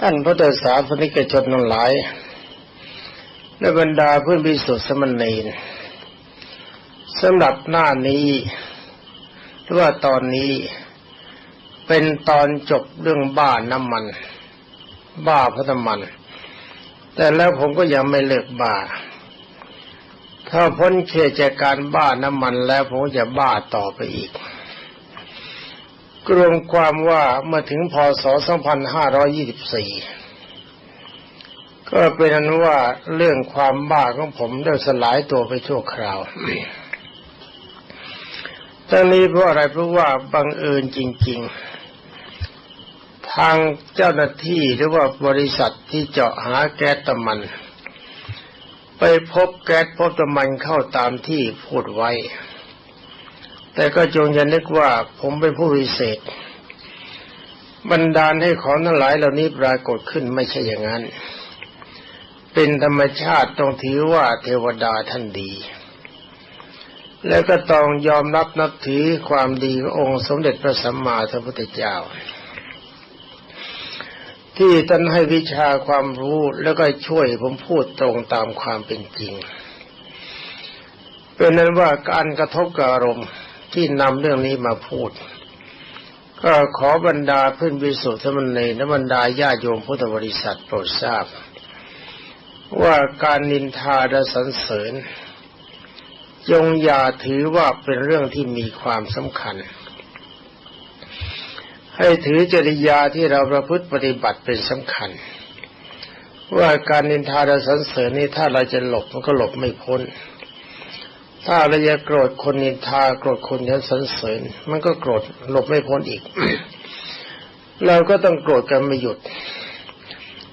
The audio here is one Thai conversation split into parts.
ท่านพุทธศาสนิกชนทั้งหลายและบรรดาเพื่อนพิสุทธิสมณีนสำหรับหน้านี้หรือว่าตอนนี้เป็นตอนจบเรื่องบ้าน้ำมัน บ้าพระน้ำมัน แต่แล้วผมก็ยังไม่เลิกบ้า ถ้าพ้นเขตจากการบ้าน้ำมันแล้วผมจะบ้าต่อไปอีก กรวมความว่าเมื่อถึงพศ 2524 ก็เป็นนั้นว่าเรื่องความบ้าของผมได้สลายตัวไปชั่วคราวทั้งนี้เพราะอะไรเพราะว่าบังเอิญจริง ๆ ทางเจ้าหน้าที่หรือว่าบริษัทที่เจาะหาแก๊สตะมัน ไปพบแก๊สพบตะมันเข้าตามที่พูดไว้ แต่ก็จงอย่านึกว่าผมเป็นผู้วิเศษบันดาลให้ของทั้งหลายเหล่านี้ปรากฏขึ้นไม่ใช่อย่างนั้น เป็นธรรมชาติต้องถือว่าเทวดาท่านดี แล้วก็ต้องยอมรับนับถือความดีขององค์สมเด็จพระสัมมาสัมพุทธเจ้า ที่ท่านให้วิชาความรู้แล้วก็ช่วยผมพูดตรงตามความเป็นจริงเป็นนั้นว่าการกระทบกับอารมณ์ ที่นำเรื่องนี้มาพูด ก็ขอบรรดาเพื่อนวิสุทธิมณีและบรรดาญาโยมพุทธบริษัทโปรดทราบ ว่าการนินทาและสรรเสริญจงอย่าถือว่าเป็นเรื่องที่มีความสำคัญ ให้ถือจริยาที่เราประพฤติปฏิบัติเป็นสำคัญ ว่าการนินทาและสรรเสริญนี้ถ้าเราจะหลบมันก็หลบไม่พ้น ถ้าเราจะโกรธคนนินทาโกรธคนยันสรรเสริญ มันก็โกรธหลบไม่พ้นอีก เราก็ต้องโกรธกันไม่หยุด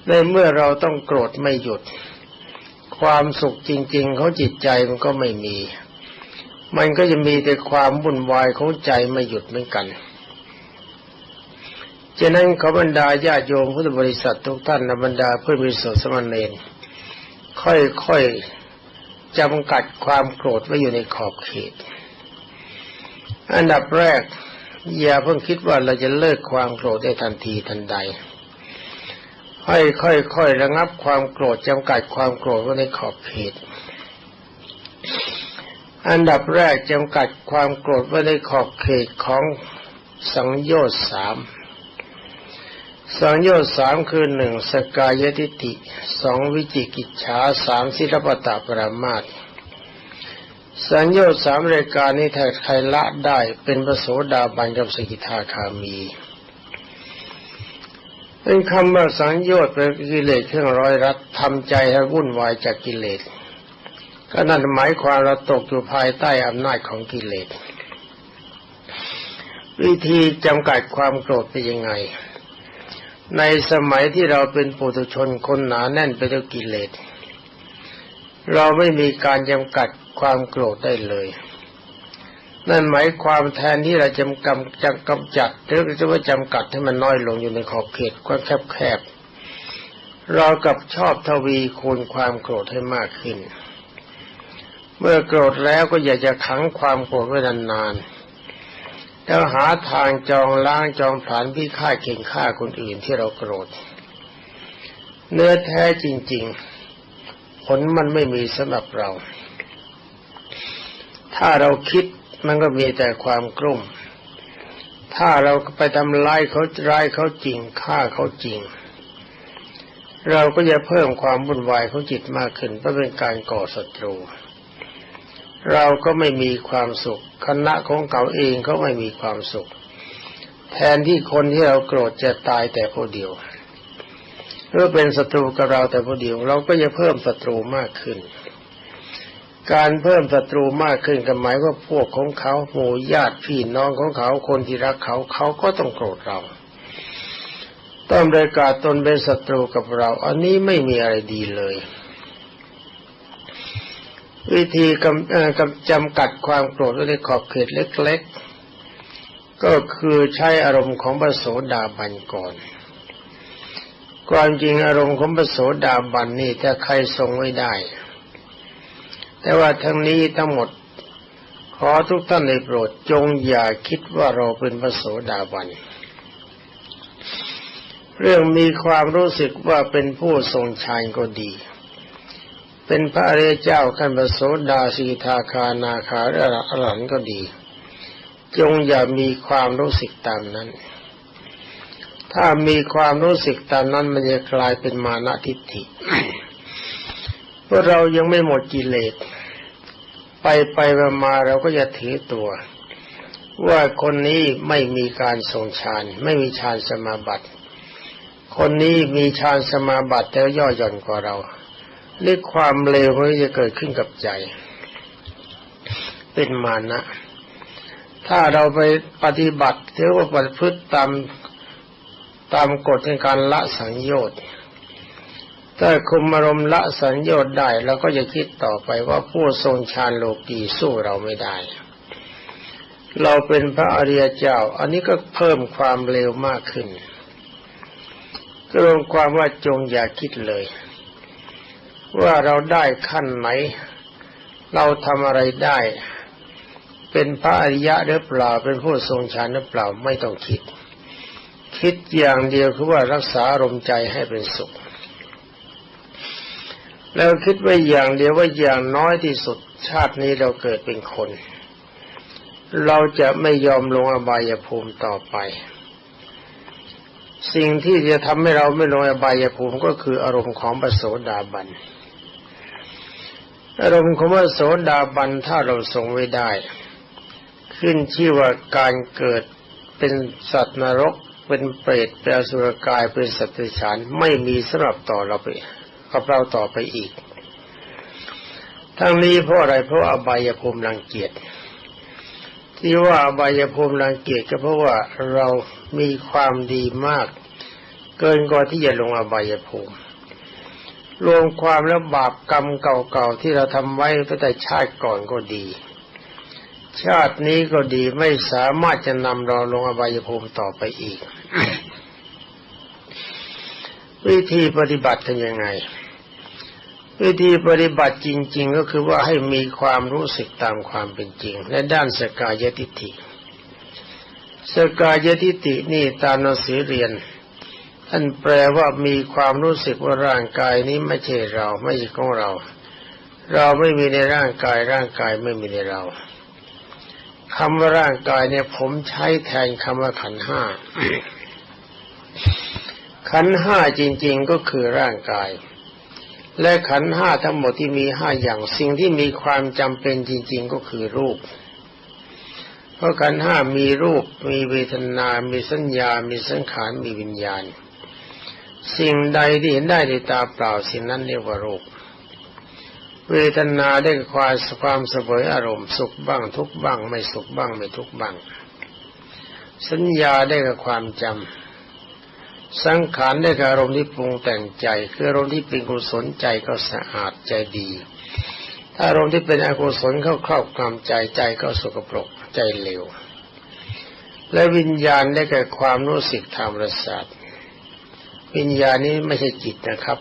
ในเมื่อเราต้องโกรธไม่หยุด ความสุขจริง ๆเของจิตใจมันก็ไม่มี มันก็จะมีแต่ความวุ่นวายของใจไม่หยุดเหมือนกันฉะนั้นขบรรดาญาโยมพุทธบริษัททุกท่านและบรรดาเพื่อนมิตรสมณเณรค่อยๆ จำกัดความโกรธไว้อยู่ในขอบเขต อันดับแรก อย่าเพิ่งคิดว่าเราจะเลิกความโกรธได้ทันทีทันใด ค่อยๆระงับความโกรธจำกัดความโกรธไว้ในขอบเขต อันดับแรกจำกัดความโกรธไว้ในขอบเขตของสังโยชน์สาม สังโยชน์สามคือหนึ่งสกายทิฏฐิสองวิจิกิจฉาสามศิลปตะปรามาตสังโยชน์สามรายการนี้ถ้าใครละได้เป็นพระโสดาบันกับสกิทาคามีเป็นคำว่าสังโยชน์เป็นกิเลสเครื่องร้อยรัดทำใจให้วุ่นวายจากกิเลสก็นั่นหมายความเราตกอยู่ภายใต้อำนาจของกิเลส วิธีจำกัดความโกรธเป็นยังไง ในสมัยที่เราเป็นปุถุชนคนหนาแน่นไปด้วยกิเลส เราไม่มีการจำกัดความโกรธได้เลย นั่นหมายความแทนที่เราจะกำจะกำจัดหรือจะว่าจำกัดให้มันน้อยลงอยู่ในขอบเขตกว้างแคบๆเรากับชอบทวีคูณความโกรธให้มากขึ้น เมื่อโกรธแล้วก็อยากจะขังความโกรธไว้นานๆ แล้วหาทางจองล้างจองผลานพี่ฆ่าเก่งฆ่าคนอื่นที่เราโกรธ เนื้อแท้จริง ๆ ผลมันไม่มีสำหรับเรา ถ้าเราคิดมันก็มีแต่ความกลุ้มถ้าเราไปทำลายเขาร้ายเขาจริงฆ่าเขาจริง เราก็จะเพิ่มความวุ่นวายของจิตมากขึ้นเพราะเป็นการก่อศัตรู เราก็ไม่มีความสุข คณะของเขาเองก็ไม่มีความสุข แทนที่คนที่เราโกรธจะตายแต่ผู้เดียวหรือเป็นศัตรูกับเราแต่ผู้เดียว เราก็จะเพิ่มศัตรูมากขึ้น การเพิ่มศัตรูมากขึ้นก็หมายว่าพวกของเขาหมู่ญาติพี่น้องของเขาคนที่รักเขาเขาก็ต้องโกรธเราต้องประกาศตนเป็นศัตรูกับเรา อันนี้ไม่มีอะไรดีเลย วิธีกำกำจำกัดความโกรธไว้ในขอบเขตเล็ก ๆ ก็คือใช้อารมณ์ของพระโสดาบันก่อน ความจริงอารมณ์ของพระโสดาบันนี่ถ้าใครทรงไว้ได้ แต่ว่าทั้งนี้ทั้งหมดขอทุกท่านในโปรดจงอย่าคิดว่าเราเป็นพระโสดาบัน เรื่องมีความรู้สึกว่าเป็นผู้ทรงฌานก็ดี เป็นพระอริยเจ้าขันประโสดาสีทาคานาคาหรืออรหันก็ดี จงอย่ามีความรู้สึกตามนั้น ถ้ามีความรู้สึกตามนั้นมันจะกลายเป็นมานะทิฏฐิเพราะเรายังไม่หมดกิเลสไปไปมาเราก็จะถือตัว ว่าคนนี้ไม่มีการทรงฌานไม่มีฌานสมาบัติ คนนี้มีฌานสมาบัติแต่ย่อหย่อนกว่าเรา เรื่องความเลวมันจะเกิดขึ้นกับใจ เป็นมานะ ถ้าเราไปปฏิบัติหรือว่าปฏิพฤติตามตามกฎในการละสังโยชน์ถ้าคุมอารมณ์ละสัญญาได้เราก็จะคิดต่อไปว่าผู้ทรงฌานโลกีสู้เราไม่ได้ เราเป็นพระอริยเจ้า อันนี้ก็เพิ่มความเร็วมากขึ้นก็รวมความว่าจงอย่าคิดเลย ว่าเราได้ขั้นไหน เราทำอะไรได้ เป็นพระอริยะหรือเปล่า เป็นผู้ทรงฌานหรือเปล่าไม่ต้องคิด คิดอย่างเดียวคือว่ารักษาอารมใจให้เป็นสุข แล้วคิดไว้อย่างเดียวว่าอย่างน้อยที่สุดชาตินี้เราเกิดเป็นคน เราจะไม่ยอมลงอบายภูมิต่อไปสิ่งที่จะทำให้เราไม่ลงอบายภูมิก็คืออารมณ์ของปโสดาบัน อารมณ์ของปโสดาบันถ้าเราทรงไว้ได้ ขึ้นชื่อว่าการเกิดเป็นสัตว์นรก เป็นเปรตเป็นอสุรกายเป็นสัตว์ฉานไม่มีสำหรับต่อเราไปกับเราต่อไปอีก ทั้งนี้เพราะอะไรเพราะอบายภูมิรังเกียจที่ว่าอบายภูมิรังเกียจก็เพราะว่าเรามีความดีมาก เกินกว่าที่จะลงอบายภูมิ รวมความแล้วบาปกรรมเก่าๆที่เราทำไว้ตั้งแต่ชาติก่อนก็ดี ชาตินี้ก็ดีไม่สามารถจะนำเราลงอบายภูมิต่อไปอีก วิธีปฏิบัติเป็นยังไง วิธีปฏิบัติจริง ๆ ก็คือว่าให้มีความรู้สึกตามความเป็นจริงในด้านสกายทิฏฐิสกายทิฏฐินี่ตามหนังสือเรียน ท่านแปลว่ามีความรู้สึกว่าร่างกายนี้ไม่ใช่เราไม่ใช่ของเรา เราไม่มีในร่างกายร่างกายไม่มีในเราคำว่าร่างกายเนี่ยผมใช้แทนคำว่าขันห้าขันห้าจริง ๆก็คือร่างกาย และขันห้าทั้งหมดที่มีห้าอย่างสิ่งที่มีความจำเป็นจริง ๆก็คือรูป เพราะขันห้ามีรูป มีเวทนา มีสัญญา มีสังขาร มีวิญญาณ สิ่งใดที่เห็นได้ในตาเปล่าสิ่งนั้นเรียกว่ารูป เวทนาได้ความความเสวยอารมณ์สุขบ้างทุกบ้าง ไม่สุขบ้างไม่ทุกบ้าง สัญญาได้กับความจำสังขารได้กับอารมณ์ที่ปรุงแต่งใจ คืออารมณ์ที่เป็นกุศลใจก็สะอาดใจดี ถ้าอารมณ์ที่เป็นอกุศลเข้าครอบงำใจใจก็สกปรกใจเลวและวิญญาณได้แก่ความรู้สึกทางประสาท วิญญาณนี้ไม่ใช่จิตนะครับ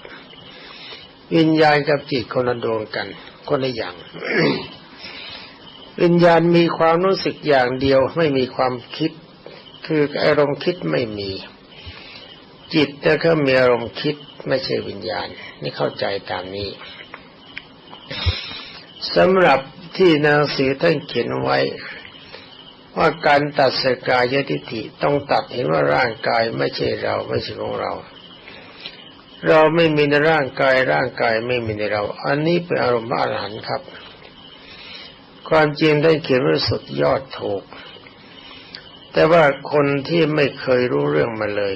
วิญญาณกับจิตคนละดวงกัน คนละอย่าง วิญญาณมีความรู้สึกอย่างเดียว ไม่มีความคิด คืออารมณ์คิดไม่มี จิตแต่ก็มีอารมณ์คิดไม่ใช่วิญญาณ นี่เข้าใจตามนี้สำหรับที่นางสีท่านเขียนไว้ ว่าการตัดสกายทิฏฐิต้องตัดเห็นว่าร่างกายไม่ใช่เราไม่ใช่ของเรา เราไม่มีในร่างกายร่างกายไม่มีในเรา อันนี้เป็นอารมณ์อรหันต์ครับ ความจริงได้เขียนว่าสุดยอดถูก แต่ว่าคนที่ไม่เคยรู้เรื่องมาเลย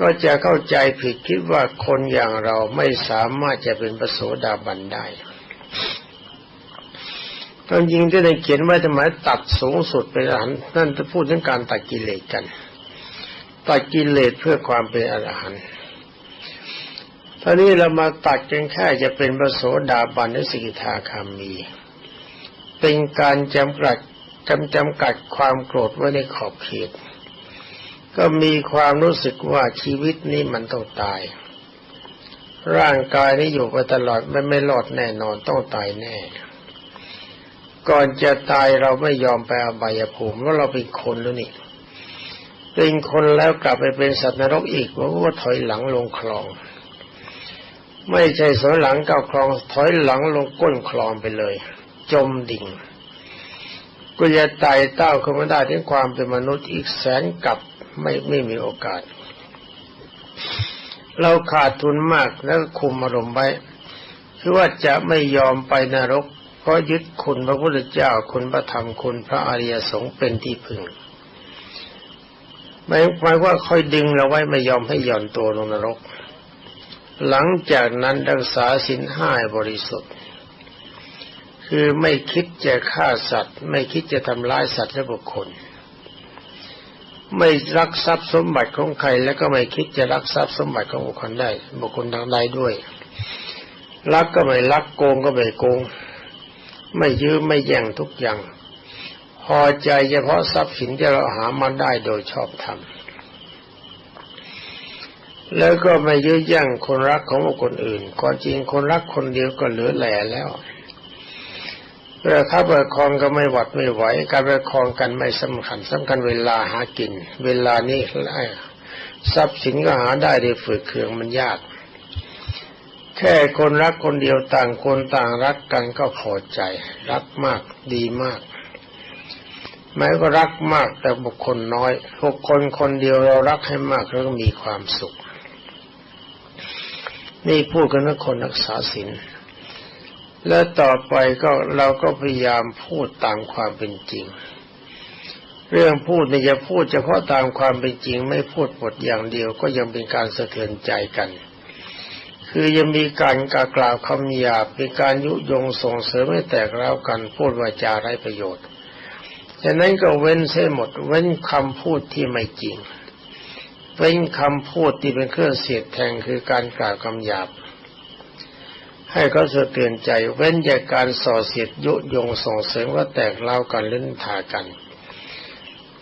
ก็จะเข้าใจผิดคิดว่าคนอย่างเราไม่สามารถจะเป็นประโสดาบันได้ตอนจริงที่ได้เขียนไว้ทำไมตัดสูงสุดไปอรหันต์นั่นจะพูดถึงการตัดกิเลสกัน ตัดกิเลสเพื่อความเป็นอรหันต์ อันนี้เรามาตัดกันแค่จะเป็นประโสดาบันหรือสิกขาคามี เป็นการจำกัดจำจำกัดความโกรธไว้ในขอบเขต ก็มีความรู้สึกว่าชีวิตนี้มันต้องตาย ร่างกายนี้อยู่ไปตลอดไม่ไม่รอดแน่นอนต้องตายแน่ก่อนจะตายเราไม่ยอมไปอบายภูมิเพราะเราเป็นคนแล้วนี่ เป็นคนแล้วกลับไปเป็นสัตว์นรกอีกเพราะว่าถอยหลังลงคลอง ไม่ใช่สอยหลังก้าวคลองถอยหลังลงก้นคลองไปเลย จมดิ่งก็จะไต่เต้าขึ้นมาได้ถึงความเป็นมนุษย์อีกแสนกับไม่ไม่มีโอกาส เราขาดทุนมากแล้วคุมอารมณ์ไว้คือว่าจะไม่ยอมไปนรก เพราะยึดคุณพระพุทธเจ้าคุณพระธรรมคุณพระอริยสงฆ์เป็นที่พึ่งหมายหมายว่าคอยดึงเราไว้ไม่ยอมให้หย่อนตัวลงนรก หลังจากนั้นรักษาสินห้าบริสุทธิ์ คือไม่คิดจะฆ่าสัตว์ ไม่คิดจะทำร้ายสัตว์และบุคคล ไม่รักทรัพย์สมบัติของใคร แล้วก็ไม่คิดจะรักทรัพย์สมบัติของบุคคลได้บุคคลทางใดด้วย รักก็ไม่รักโกงก็ไม่โกง ไม่ยื้อไม่แย่งทุกอย่าง พอใจเฉพาะทรัพย์สินที่เราหามาได้โดยชอบธรรม แล้วก็ไม่ยื้อแย่งคนรักของคนอื่นก่อนจริงคนรักคนเดียวก็เหลือแหล่แล้วเพื่อข้าประคองก็ไม่หวัดไม่ไหว การประคองกันไม่สำคัญสำคัญเวลาหากิน เวลานี้ทรัพย์สินก็หาได้โดยฝืดเคืองมันยาก แค่คนรักคนเดียวต่างคนต่างรักกันก็พอใจ รักมากดีมากแม้ก็รักมากแต่บุคคลน้อยบุคคลคนเดียวเรารักให้มากแล้วก็มีความสุข นี่พูดกันนะคนรักษาศีลและต่อไปก็เราก็พยายามพูดตามความเป็นจริง เรื่องพูดเนี่ยจะพูดเฉพาะตามความเป็นจริง ไม่พูดบทอย่างเดียวก็ยังเป็นการสะเทือนใจกัน คือยังมีการกากล่าวคำหยาบเป็นการยุยงส่งเสริมให้แตกร้าวกันพูดวาจาไร้ประโยชน์ฉะนั้นก็เว้นเสียหมดเว้นคำพูดที่ไม่จริง เว้นคำพูดที่เป็นเครื่องเสียดแทงคือการกล่าวคำหยาบ ให้เขาสะเตือนใจเว้นจากการส่อเสียดยุยงส่งเสริมว่าแตกเล่ากันเล่นทากัน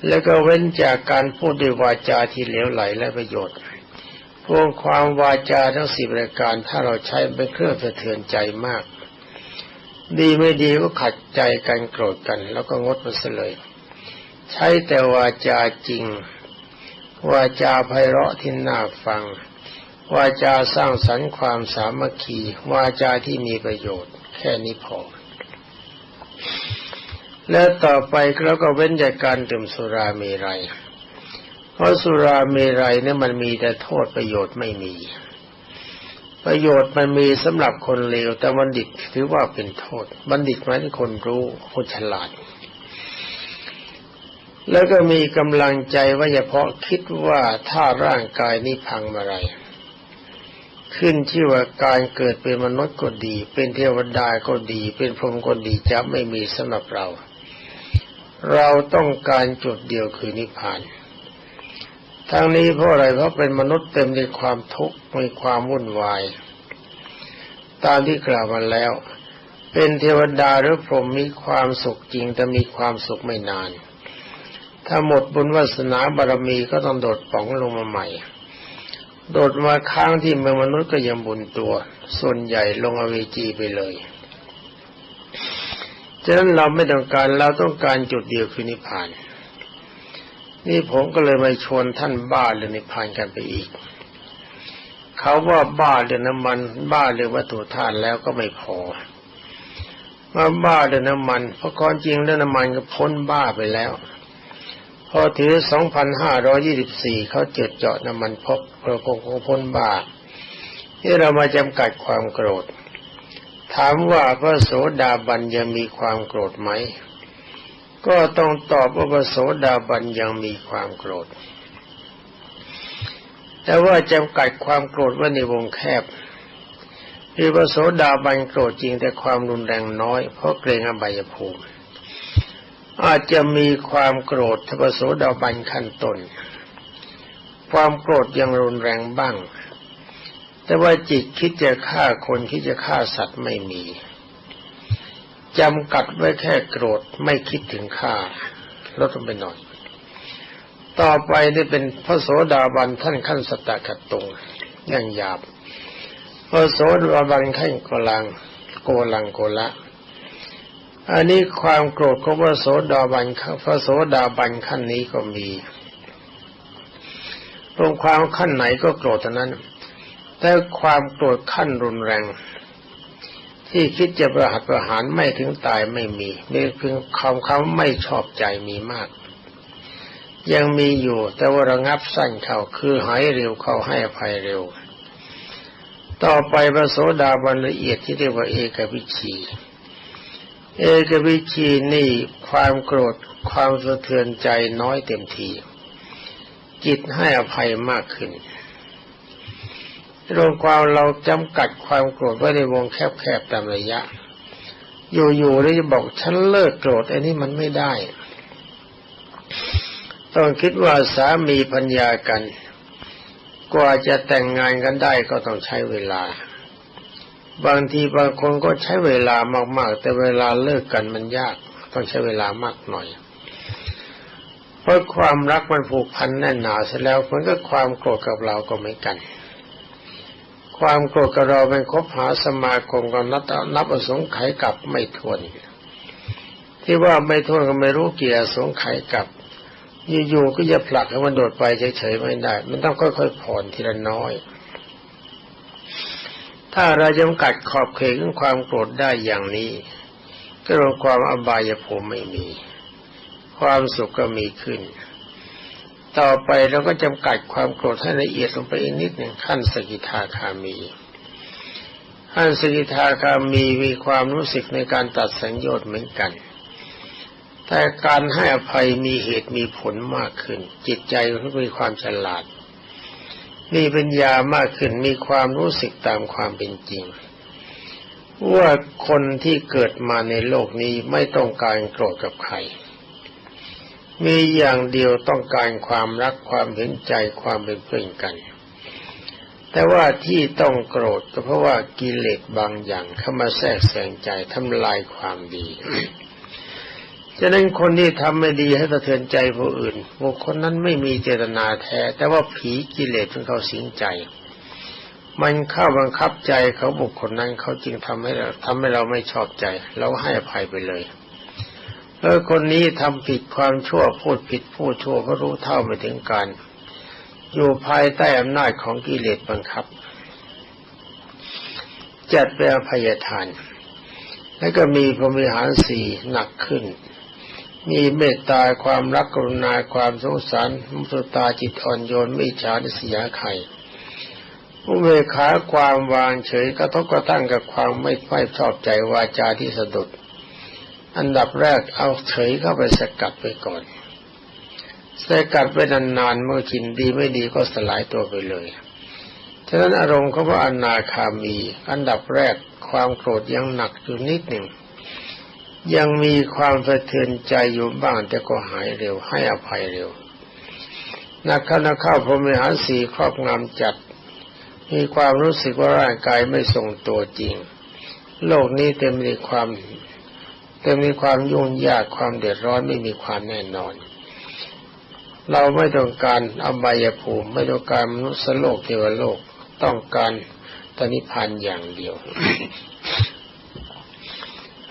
แล้วก็เว้นจากการพูดด้วยวาจาที่เหลวไหลและประโยชน์พวกความวาจาทั้งสี่ประการถ้าเราใช้เป็นเครื่องสะเทือนใจมาก ดีไม่ดีก็ขัดใจกันโกรธกัน แล้วก็งดมันเลย ใช้แต่วาจาจริง วาจาไพเราะที่น่าฟัง วาจาสร้างสรรค์ความสามัคคี วาจาที่มีประโยชน์ แค่นี้พอ แล้วต่อไปเราก็เว้นจากการดื่มสุราเมรัย เพราะสุราเมรัยเนี่ยมันมีแต่โทษประโยชน์ไม่มี ประโยชน์มันมีสำหรับคนเลวแต่บัณฑิตถือว่าเป็นโทษ บัณฑิตหมายถึงคนรู้คนฉลาด แล้วก็มีกำลังใจว่าเฉพาะคิดว่าถ้าร่างกายนี้พังมาไร ขึ้นชื่อว่าการเกิดเป็นมนุษย์ก็ดี เป็นเทวดาก็ดี เป็นพรหมก็ดีจะไม่มีสำหรับเรา เราต้องการจุดเดียวคือนิพพานทั้งนี้เพราะอะไรเพราะเป็นมนุษย์เต็มด้วยความทุกข์มีความวุ่นวาย ตามที่กล่าวมาแล้ว เป็นเทวดาหรือพรหมมีความสุขจริงแต่มีความสุขไม่นาน ถ้าหมดบุญวาสนาบารมีก็ต้องโดดป๋องลงมาใหม่ โดดมาค้างที่เมืองมนุษย์ก็ยังบุญตัว ส่วนใหญ่ลงอเวจีไปเลยฉะนั้นเราไม่ต้องการเราต้องการจุดเดียวคือนิพพาน นี่ผมก็เลยมาชวนท่านบ้าเรื่องนิพพานกันไปอีก เขาว่าบ้าเรื่องน้ำมันบ้าเรื่องวัตถุธาตุแล้วก็ไม่พอมาบ้าเรื่องน้ำมันเพราะความจริงเรื่องน้ำมันก็พ้นบ้าไปแล้ว พอถือ 2,524 เขาเจดเจาะน้ำมันพบเราคงพ้นบ้าที่เรามาจำกัดความโกรธ ถามว่าพระโสดาบันยังมีความโกรธไหม ก็ต้องตอบว่าพระโสดาบันยังมีความโกรธ แต่ว่าจำกัดความโกรธไว้ในวงแคบคือพระโสดาบันโกรธจริงแต่ความรุนแรงน้อย เพราะเกรงอบายภูมิ อาจจะมีความโกรธถ้าพระโสดาบันขั้นต้นความโกรธยังรุนแรงบ้าง แต่ว่าจิตคิดจะฆ่าคนคิดจะฆ่าสัตว์ไม่มีจำกัดไว้แค่โกรธไม่คิดถึงฆ่าลดลงไปหน่อย ต่อไปได้เป็นพระโสดาบันท่านขั้นสตกัตตงย่างหยาบพระโสดาบันขั้นกลังโกลังโกละ อันนี้ความโกรธของพระโสดาบันพระโสดาบันขั้นนี้ก็มีตรวมความขั้นไหนก็โกรธเท่านั้น แต่ความโกรธขั้นรุนแรง ที่คิดจะประหัตประหารไม่ถึงตายไม่มีมีเพียงคำคำไม่ชอบใจมีมาก ยังมีอยู่แต่ว่าระงับสั้นเขาคือหายเร็วเขาให้อภัยเร็ว ต่อไปพระโสดาบันละเอียดที่เรียกว่าเอกวิชี เอกวิชีนี่ความโกรธความสะเทือนใจน้อยเต็มที จิตให้อภัยมากขึ้นรวมความเราจำกัดความโกรธไว้ในวงแคบๆตามระยะ อยู่ๆแล้วจะบอกฉันเลิกโกรธอันนี้มันไม่ได้ ต้องคิดว่าสามีพัญญากัน กว่าจะแต่งงานกันได้ก็ต้องใช้เวลา บางทีบางคนก็ใช้เวลามาก ๆ แต่เวลาเลิกกันมันยาก ต้องใช้เวลามากหน่อย เพราะความรักมันผูกพันแน่นหนาเสร็จแล้วมันก็ความโกรธกับเราก็ไม่กัน ความโกรธกับเราเป็นคบหาสมาคมกันนับนับอสงไขยกับไม่ทวน ที่ว่าไม่ทวนก็ไม่รู้เกี่ยสงไขยกับอยู่ๆก็จะผลักให้มันโดดไปเฉยๆไม่ได้ มันต้องค่อยๆผ่อนทีละน้อย ถ้าเราจำกัดขอบเขตของความโกรธได้อย่างนี้ ก็รวมความอบายภูมิไม่มี ความสุขก็มีขึ้น ต่อไปเราก็จำกัดความโกรธให้ละเอียดลงไปอีกนิดหนึ่งขั้นสกิทาคามีขั้นสกิทาคามีมีความรู้สึกในการตัดสัญญาณเหมือนกัน แต่การให้อภัยมีเหตุมีผลมากขึ้น จิตใจก็มีความฉลาด มีปัญญามากขึ้นมีความรู้สึกตามความเป็นจริง ว่าคนที่เกิดมาในโลกนี้ไม่ต้องการโกรธกับใคร มีอย่างเดียวต้องการความรักความเห็นใจความเป็นเพื่อนกัน แต่ว่าที่ต้องโกรธก็เพราะว่ากิเลสบางอย่างเข้ามาแทรกแซงใจทำลายความดี ฉะนั้นคนที่ทำไม่ดีให้สะเทือนใจผู้อื่นบุคคลนั้นไม่มีเจตนาแท้ แต่ว่าผีกิเลสของเขาสิงใจ มันเข้าบังคับใจเขาบุคคลนั้นเขาจึงทำให้เราทำให้เราไม่ชอบใจ เราให้อภัยไปเลยเออคนนี้ทำผิดความชั่วพูดผิดพูดชั่วก็รู้เท่าไม่ถึงการอยู่ภายใต้อำนาจของกิเลสบังคับ จัดเป็นอภัยทาน แล้วก็มีพรมิหารสี่หนักขึ้น มีเมตตาความรักกรุณาความสงสารมุสตาจิตอ่อนโยนไม่ฉาดิสยาไข่อุเบกขาความวางเฉยกระทบกระทั่งกับความไม่ไม่ชอบใจวาจาที่สะดุด อันดับแรกเอาเฉยเข้าไปสกัดไปก่อน สกัดไปนานๆเมื่อชินดีไม่ดีก็สลายตัวไปเลยฉะนั้นอารมณ์เขาว่าอนาคามี อันดับแรกความโกรธยังหนักอยู่นิดหนึ่ง ยังมีความสะเทือนใจอยู่บ้างแต่ก็หายเร็วให้อภัยเร็ว นักขณะเข้าพรมิหารสีครอบงำจัด มีความรู้สึกว่าร่างกายไม่ทรงตัวจริง โลกนี้เต็มไปด้วยความเต็มไปด้วยความยุ่งยากความเดือดร้อนไม่มีความแน่นอน เราไม่ต้องการอบายภูมิ ไม่ต้องการมนุษย์โลกเทวโลกต้องการตนิพพานอย่างเดียว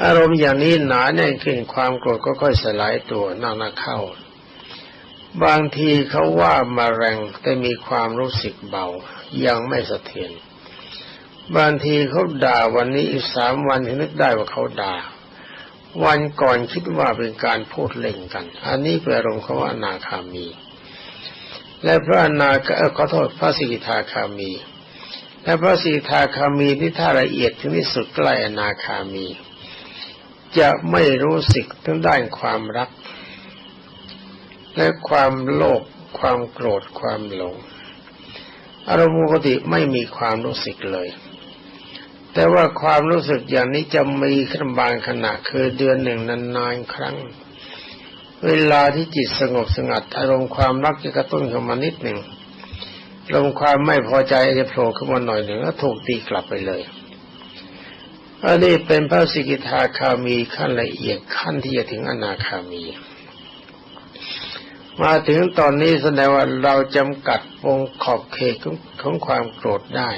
อารมณ์อย่างนี้หนาแน่นขึ้นความโกรธก็ค่อยสลายตัวนั่งนักเข้า บางทีเขาว่ามาแรงแต่มีความรู้สึกเบา ยังไม่สะเทือนบางทีเขาด่าวันนี้อีกสามวันถึงนึกได้ว่าเขาด่า วันก่อนคิดว่าเป็นการพูดเล่นกัน อันนี้เป็นอารมณ์เขาว่านาคามี และพระนาคขอโทษพระสิกขาคามี และพระสิกขาคามีที่ท่าละเอียดถึงที่สุดใกล้อนาคามี จะไม่รู้สึกทั้งด้านความรัก และความโลภความโกรธความหลง อารมณ์ปกติไม่มีความรู้สึกเลย แต่ว่าความรู้สึกอย่างนี้จะมีขึ้นบางขณะคือเดือนหนึ่งนานๆครั้ง เวลาที่จิตสงบสงัด อารมณ์ความรักจะกระตุ้นขึ้นมานิดหนึ่งอารมณ์ความไม่พอใจจะโผล่ขึ้นมาหน่อยหนึ่งแล้วถูกตีกลับไปเลย อันนี้เป็นพระสิกิทาคามีขั้นละเอียดขั้นที่จะถึงอนาคามี มาถึงตอนนี้แสดงว่าเราจำกัดวงขอบเขตของความโกรธได้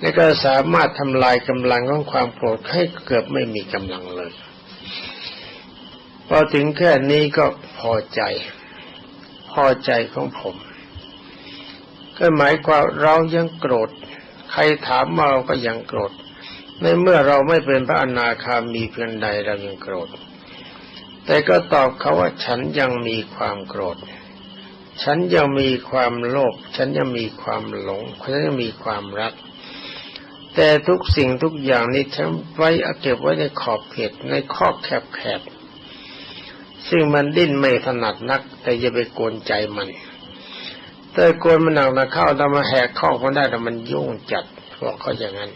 และก็สามารถทำลายกำลังของความโกรธให้เกือบไม่มีกำลังเลย พอถึงแค่นี้ก็พอใจ พอใจของผม ก็หมายความเรายังโกรธ ใครถามมาเราก็ยังโกรธ ในเมื่อเราไม่เป็นพระอนาคามีเพียงใดเรายังโกรธ แต่ก็ตอบเขาว่าฉันยังมีความโกรธ ฉันยังมีความโลภ ฉันยังมีความหลง ฉันยังมีความรัก แต่ทุกสิ่งทุกอย่างนี้ฉันไว้เก็บไว้ในขอบเขตในข้อแคบๆ ซึ่งมันดิ้นไม่ถนัดนัก แต่อย่าไปโกนใจมัน แต่โกนมันหนักนะเข้าทำมาแหกข้อมันได้แต่มันยุ่งจัดบอกเขาอย่างนั้น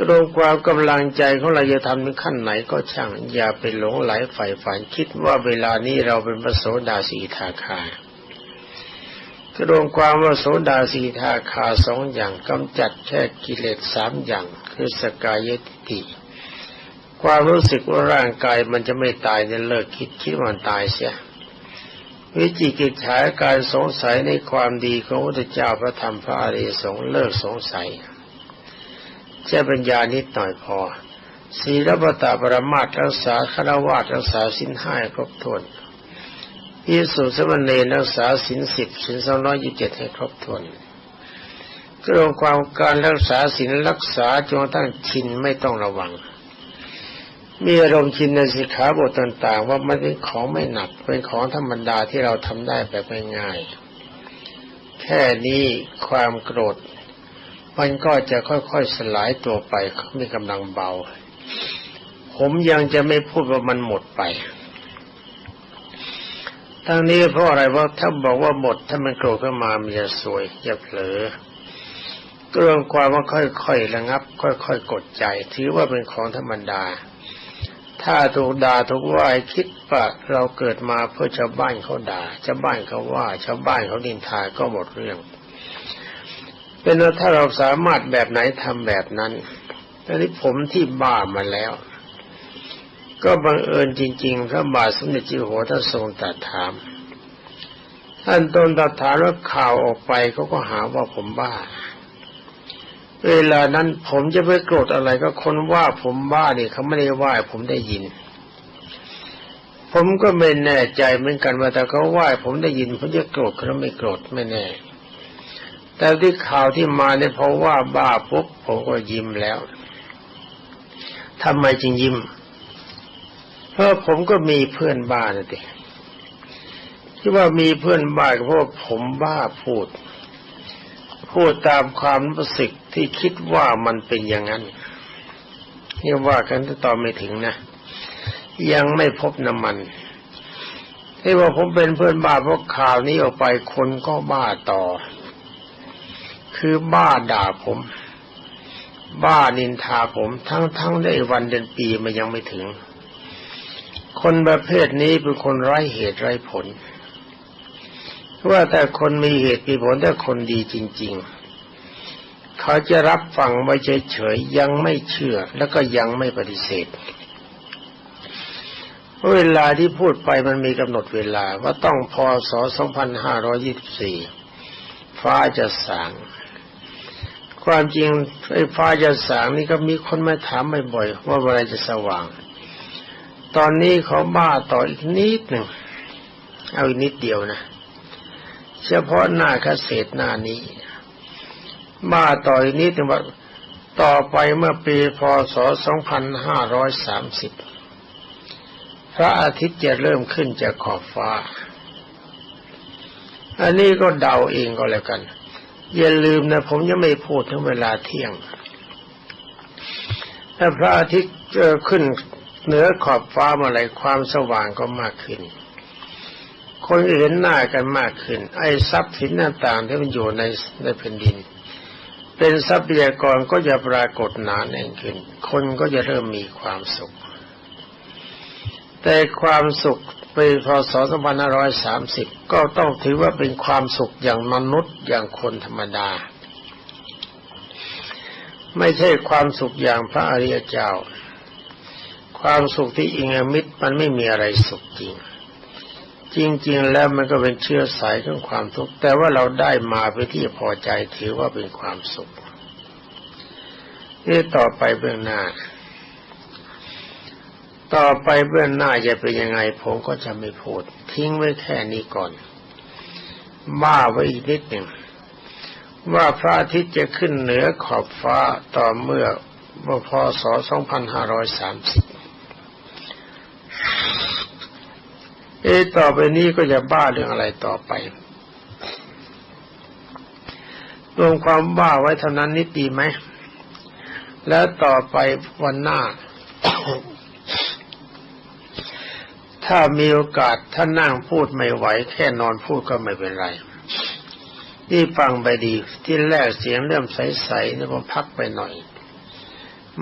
กระโดงความกำลังใจของเราจะทำถึงขั้นไหนก็ช่าง อย่าไปหลงไหลใฝ่ฝันคิดว่าเวลานี้เราเป็นพระโสดาสีทาคากระโดงความว่าโสดาสีทาคาสองอย่างกำจัดแค่กิเลสสามอย่าง คือสกายติฏฐิความรู้สึกว่าร่างกายมันจะไม่ตายเนี่ยเลิกคิดคิดมันตายเสียวิจิกิจฉาการสงสัยในความดีของพระเจ้าพระธรรมพระอริยสงฆ์เลิกสงสัย จะปัญญานิดหน่อยพอศีลปตาปรมาตรักษาคารวะรักษาสินห้าครบถ้วนพิสุสมณเณรรักษาสินสิบสินสองร้อยยี่สิบเจ็ดให้ครบถ้วนกรวมความการรักษาสินรักษาจนตั้งชินไม่ต้องระวัง มีอารมณ์ชินในสิกขาบทต่างๆ ว่ามันเป็นของไม่หนักเป็นของธรรมดาที่เราทำได้แบบง่ายๆแค่นี้ความโกรธ มันก็จะค่อยๆสลายตัวไปมีกำลังเบา ผมยังจะไม่พูดว่ามันหมดไปทั้งนี้เพราะอะไรว่าถ้าบอกว่าหมดถ้ามันโกรธขึ้นมามันจะสวยจะเผลอเรื่องความว่าค่อยๆระงับ ค่อยๆกดใจ ถือว่าเป็นของธรรมดา ถ้าถูกด่าถูกว่าคิดว่าเราเกิดมาเพื่อชาวบ้านเขาด่าชาวบ้านเขาว่าชาวบ้านเขาดินทาก็หมดเรื่อง เป็นว่าถ้าเราสามารถแบบไหนทำแบบนั้นตอนนี้ผมที่บ้ามาแล้ว ก็บังเอิญจริง ๆ พระบาทสมเด็จจิโหท่านทรงตรัสถาม ท่านตนตรัสถามแล้วข่าวออกไปเขาก็หาว่าผมบ้า เวลานั้นผมจะไปโกรธอะไรก็คนว่าผมบ้านี่เขาไม่ได้ว่าผมได้ยิน ผมก็ไม่แน่ใจเหมือนกันว่าแต่เขาว่าผมได้ยินผมจะโกรธเขาไม่โกรธไม่แน่ แต่ที่ข่าวที่มาเนี่ยเพราะว่าบ้าปุ๊บผมก็ยิ้มแล้วทำไมจึงยิ้ม เพราะผมก็มีเพื่อนบ้านนะดิที่ว่ามีเพื่อนบ้านเพราะผมบ้าพูด พูดตามความรู้สึกที่คิดว่ามันเป็นอย่างนั้นนี่ว่ากันต่อไม่ถึงนะ ยังไม่พบน้ำมันที่ว่าผมเป็นเพื่อนบ้าเพราะข่าวนี้ออกไปคนก็บ้าต่อ คือบ้าด่าผม บ้านินทาผมทั้งทั้งได้วันเดือนปีมันยังไม่ถึง คนประเภทนี้เป็นคนไร้เหตุไร้ผลว่าแต่คนมีเหตุมีผลแต่คนดีจริง ๆ เขาจะรับฟังไว้เฉยๆยังไม่เชื่อ แล้วก็ยังไม่ปฏิเสธเวลาที่พูดไปมันมีกำหนดเวลาว่าต้องพศ 2524 ฟ้าจะสาง ความจริงไอ้ฟ้าจะสางนี่ก็มีคนมาถามบ่อยๆว่าเมื่อไรจะสว่าง ตอนนี้เขาบ้าต่ออีกนิดหนึ่งเอาอีกนิดเดียวนะ เฉพาะหน้าเกษตรหน้านี้มาต่อยนี้ถึงว่าต่อไปเมื่อปีพศ 2530 พระอาทิตย์จะเริ่มขึ้นจากขอบฟ้า อันนี้ก็เดาเองก็แล้วกัน อย่าลืมนะผมยังไม่พูดถึงเวลาเที่ยง ถ้าพระอาทิตย์ขึ้นเหนือขอบฟ้ามาอะไรความสว่างก็มากขึ้น คนเห็นหน้ากันมากขึ้น ไอ้ทรัพย์สินต่างๆที่มันอยู่ในในแผ่นดิน เป็นทรัพยากรก็จะปรากฏหนาแน่นขึ้น คนก็จะเริ่มมีความสุข แต่ความสุข ปีพศ2530 ก็ต้องถือว่าเป็นความสุขอย่างมนุษย์อย่างคนธรรมดา ไม่ใช่ความสุขอย่างพระอริยเจ้า ความสุขที่อิงมิตรมันไม่มีอะไรสุขจริง จริง ๆ แล้วมันก็เป็นเชื้อสายของความทุกข์แต่ว่าเราได้มาไปที่พอใจถือว่าเป็นความสุขนี่ต่อไปเบื้องหน้า ต่อไปเบื้องหน้าจะเป็นยังไงผมก็จะไม่พูด ทิ้งไว้แค่นี้ก่อน บ้าไว้อีกนิดหนึ่งว่าพระอาทิตย์จะขึ้นเหนือขอบฟ้าต่อเมื่อพศ 2530 เอต่อไปนี้ก็จะบ้าเรื่องอะไรต่อไป รวมความบ้าไว้เท่านั้นนิดดีไหม แล้วต่อไปวันหน้า ถ้ามีโอกาสถ้านั่งพูดไม่ไหว แค่นอนพูดก็ไม่เป็นไรที่ฟังไปดีที่แรกเสียงเริ่มใสๆแล้วก็พักไปหน่อย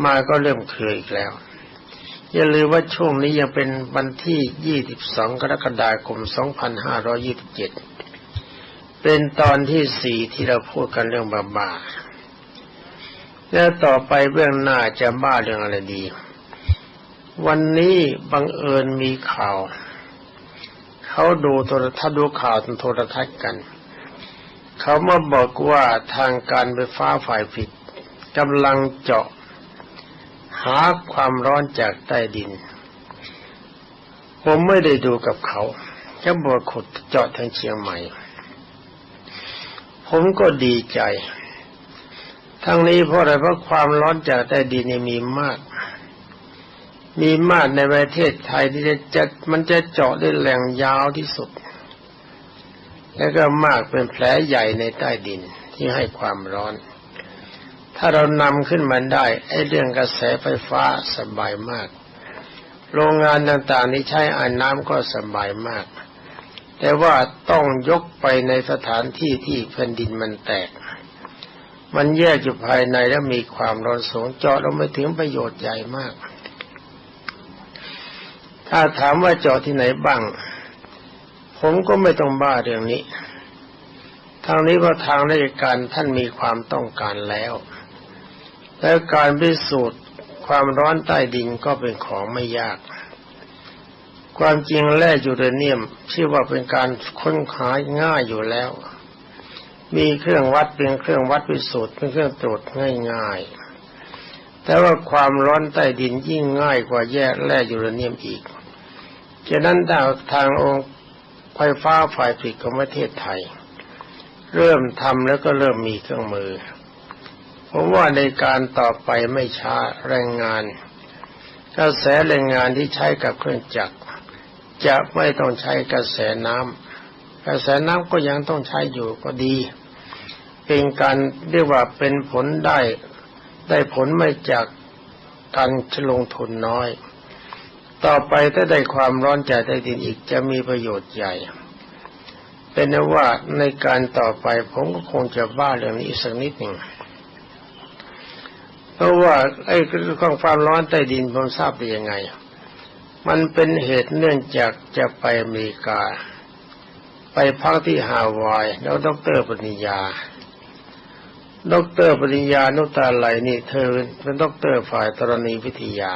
มาก็เริ่มเคยอีกแล้ว อย่าลืมว่าช่วงนี้ยังเป็นวันที่ 22 กรกฎาคม 2527 เป็นตอนที่สี่ที่เราพูดกันเรื่องบ้าแล้วต่อไปเบื้องหน้าจะบ้าเรื่องอะไรดี วันนี้บังเอิญมีข่าว เขาดูโทรทัศน์ดูข่าวโทรทัศน์กัน เขามาบอกว่าทางการไฟฟ้าฝ่ายผิดกำลังเจาะ หาความร้อนจากใต้ดิน ผมไม่ได้ดูกับเขาจะบอกขุดเจาะทางเชียงใหม่ ผมก็ดีใจ ทั้งนี้เพราะอะไรเพราะความร้อนจากใต้ดินมีมาก มีมากในประเทศไทยที่จะจะมันจะเจาะได้แหล่งยาวที่สุด แล้วก็มากเป็นแผลใหญ่ในใต้ดินที่ให้ความร้อน ถ้าเรานำขึ้นมาได้ ไอ้เรื่องกระแสไฟฟ้าสบายมาก โรงงานต่างๆที่ใช้อ่านน้ำก็สบายมาก แต่ว่าต้องยกไปในสถานที่ที่แผ่นดินมันแตก มันแยกอยู่ภายในแล้วมีความร้อนสูงเจาะลงไปถึงประโยชน์ใหญ่มาก ถ้าถามว่าเจาะที่ไหนบ้าง ผมก็ไม่ต้องบ้าเรื่องนี้ ทางนี้เพราะทางราชการท่านมีความต้องการแล้ว และการพิสูจน์ความร้อนใต้ดินก็เป็นของไม่ยาก ความจริงแร่ยูเรเนียมชื่อว่าเป็นการค้นหาง่ายอยู่แล้ว มีเครื่องวัดเป็นเครื่องวัดพิสูจน์เป็นเครื่องตรวจง่ายๆ แต่ว่าความร้อนใต้ดินยิ่งง่ายกว่าแย่แร่ยูเรเนียมอีกฉะนั้นาทางองค์ไฟฟ้าฝ่ายผลิตของประเทศไทย เริ่มทำแล้วก็เริ่มมีเครื่องมือผมว่าในการต่อไปไม่ช้าแรงงานกระแสแรงงานที่ใช้กับเครื่องจักร จะไม่ต้องใช้กระแสน้ำกระแสน้ำก็ยังต้องใช้อยู่ก็ดี เป็นการเรียกว่าเป็นผลได้ ได้ผลไม่จากการลงทุนน้อย ต่อไปถ้าได้ความร้อนจากใต้ดินอีกจะมีประโยชน์ใหญ่ เป็นว่าในการต่อไปผมก็คงจะบ้าเรื่องนี้สักนิดหนึ่งเพราะว่าไอ้เรื่องความร้อนใต้ดินผมทราบได้ยังไง มันเป็นเหตุเนื่องจากจะไปอเมริกา ไปพักที่ฮาวายแล้วดรปริญญา ดรปริญญานุตาไหลนี่เธอเป็นดรฝ่ายธรณีวิทยา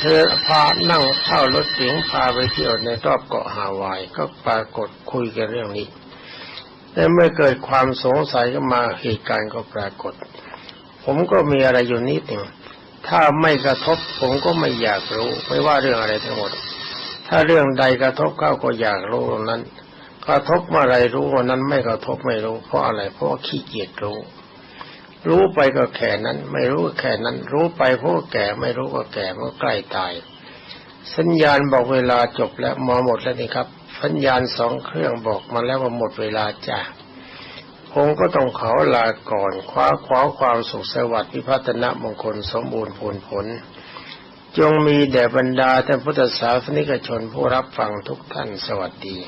เธอพานั่งเข้ารถเก๋งพาไปเที่ยวในรอบเกาะฮาวาย ก็ปรากฏคุยกันเรื่องนี้ แต่เมื่อเกิดความสงสัยก็มาเหตุการณ์ก็ปรากฏ ผมก็มีอะไรอยู่นิดหนึ่งถ้าไม่กระทบผมก็ไม่อยากรู้ ไม่ว่าเรื่องอะไรทั้งหมด ถ้าเรื่องใดกระทบเข้าก็อยากรู้ตรงนั้น กระทบเมื่อไรรู้วันนั้นไม่กระทบไม่รู้ เพราะอะไรเพราะขี้เกียจรู้ รู้ไปก็แค่นั้น ไม่รู้ก็แค่นั้น รู้ไปเพราะแก่ไม่รู้ก็แก่เมื่อใกล้ตาย สัญญาณบอกเวลาจบแล้วมาหมดแล้วนี่ครับ สัญญาณสองเครื่องบอกมาแล้วว่าหมดเวลาจ้ะผมก็ต้องขอลาก่อนคว้าคว้าความสุขสวัสดิ์พิพัฒนมงคลสมบูรณ์ผลผล จงมีแด่บรรดาท่านพุทธศาสนิกชนผู้รับฟังทุกท่านสวัสดี